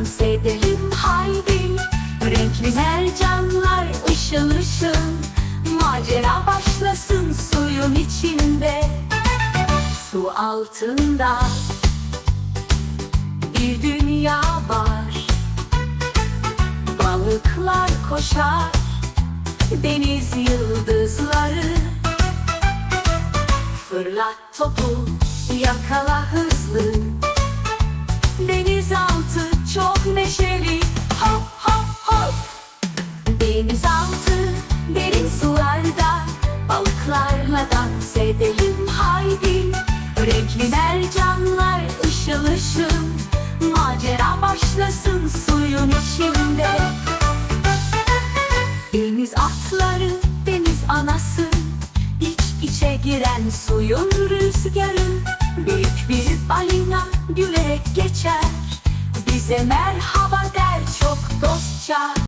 dans edelim haydi Renkli mercanlar ışıl ışıl. Macera başlasın suyun içinde. Su altında bir dünya var. Balıklar koşar deniz yıldızları. Fırlat topu yakala hır neşeli. Hop hop hop Denizaltı derin sularda Balıklarla dans edelim haydi. Renkli mercanlar ışıl ışıl Macera başlasın suyun içinde. Deniz atları deniz anası İç içe giren suyun rüzgarı Büyük bir balina gülerek geçer Bize merhaba